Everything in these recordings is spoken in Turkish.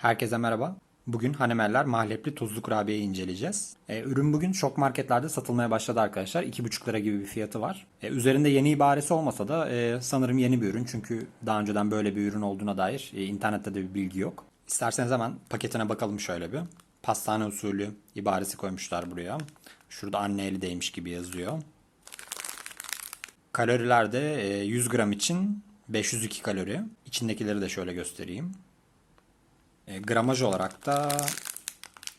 Herkese merhaba. Bugün Hanemeller mahlepli tuzlu kurabiyeyi inceleyeceğiz. Ee, ürün bugün şok marketlerde satılmaya başladı arkadaşlar. 2,5 lira gibi bir fiyatı var. Ee, üzerinde yeni ibaresi olmasa da e, sanırım yeni bir ürün. Çünkü daha önceden böyle bir ürün olduğuna dair e, internette de bir bilgi yok. İsterseniz hemen paketine bakalım şöyle bir. Pastane usulü ibaresi koymuşlar buraya. Şurada anne eli değmiş gibi yazıyor. Kaloriler de e, 100 gram için 502 kalori. İçindekileri de şöyle göstereyim. E, gramaj olarak da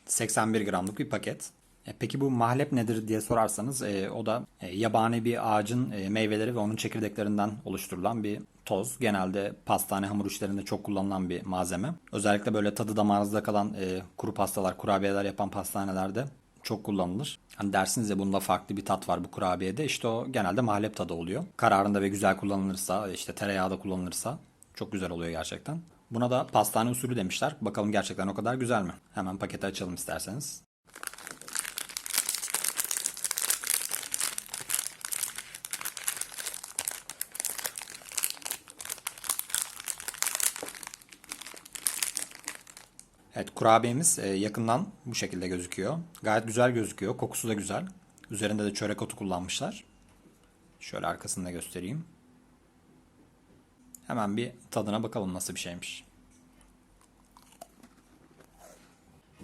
81 gramlık bir paket. E, peki bu mahlep nedir diye sorarsanız e, o da e, yabani bir ağacın e, meyveleri ve onun çekirdeklerinden oluşturulan bir toz. Genelde pastane hamur işlerinde çok kullanılan bir malzeme. Özellikle böyle tadı damağınızda kalan e, kuru pastalar, kurabiyeler yapan pastanelerde çok kullanılır. Hani dersiniz ya bunda farklı bir tat var bu kurabiyede. İşte o genelde mahlep tadı oluyor. Kararında ve güzel kullanılırsa, işte tereyağı da kullanılırsa çok güzel oluyor gerçekten. Buna da pastane usulü demişler. Bakalım gerçekten o kadar güzel mi? Hemen paketi açalım isterseniz. Evet kurabiyemiz e, yakından bu şekilde gözüküyor. Gayet güzel gözüküyor. Kokusu da güzel. Üzerinde de çörek otu kullanmışlar. Şöyle arkasını da göstereyim. Hemen bir tadına bakalım nasıl bir şeymiş.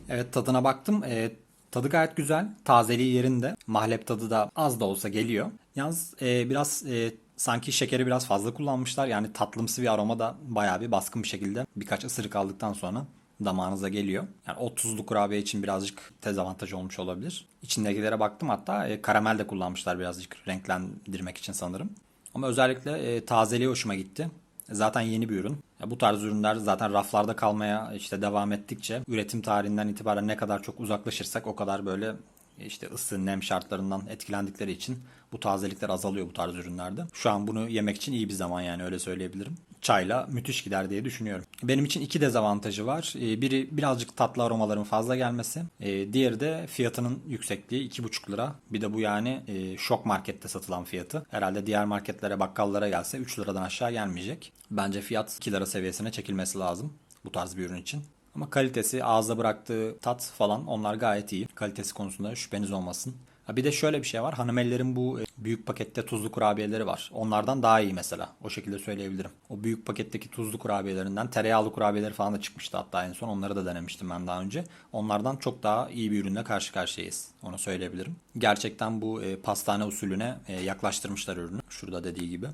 Evet tadına baktım. E, tadı gayet güzel. Tazeliği yerinde. Mahlep tadı da az da olsa geliyor. Yalnız e, biraz e, sanki şekeri biraz fazla kullanmışlar. Yani tatlımsı bir aroma da bayağı bir baskın bir şekilde birkaç ısırık aldıktan sonra damağınıza geliyor. Yani o tuzlu kurabiye için birazcık dezavantaj olmuş olabilir. İçindekilere baktım hatta e, karamel de kullanmışlar birazcık renklendirmek için sanırım. Ama özellikle e, tazeliği hoşuma gitti. Zaten yeni bir ürün. Bu tarz ürünler zaten raflarda kalmaya işte devam ettikçe üretim tarihinden itibaren ne kadar çok uzaklaşırsak o kadar böyle işte ısı, nem şartlarından etkilendikleri için bu tazelikler azalıyor bu tarz ürünlerde. Şu an bunu yemek için iyi bir zaman yani öyle söyleyebilirim. Çayla müthiş gider diye düşünüyorum. Benim için iki dezavantajı var. Ee, Biri birazcık tatlı aromaların fazla gelmesi. Ee, Diğeri de fiyatının yüksekliği 2,5 lira. Bir de bu yani e, şok markette satılan fiyatı. Herhalde diğer marketlere bakkallara gelse 3 liradan aşağı gelmeyecek. Bence fiyat 2 lira seviyesine çekilmesi lazım bu tarz bir ürün için. Ama kalitesi, ağızda bıraktığı tat falan onlar gayet iyi. Kalitesi konusunda şüpheniz olmasın. Ha bir de şöyle bir şey var. Hanımellerin bu e, büyük pakette tuzlu kurabiyeleri var. Onlardan daha iyi mesela. O şekilde söyleyebilirim. O büyük paketteki tuzlu kurabiyelerinden tereyağlı kurabiyeleri falan da çıkmıştı hatta en son. Onları da denemiştim ben daha önce. Onlardan çok daha iyi bir ürünle karşı karşıyayız. Onu söyleyebilirim. Gerçekten bu e, pastane usulüne e, yaklaştırmışlar ürünü. Şurada dediği gibi.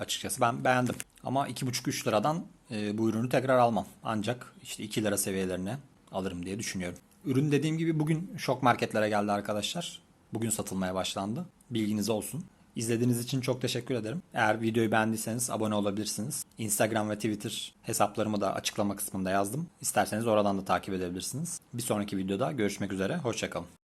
Açıkçası ben beğendim. Ama 2,5-3 liradan e, bu ürünü tekrar almam. Ancak işte 2 lira seviyelerine alırım diye düşünüyorum. Ürün dediğim gibi bugün şok marketlere geldi arkadaşlar. Bugün satılmaya başlandı. Bilginiz olsun. İzlediğiniz için çok teşekkür ederim. Eğer videoyu beğendiyseniz abone olabilirsiniz. Instagram ve Twitter hesaplarımı da açıklama kısmında yazdım. İsterseniz oradan da takip edebilirsiniz. Bir sonraki videoda görüşmek üzere. Hoşçakalın.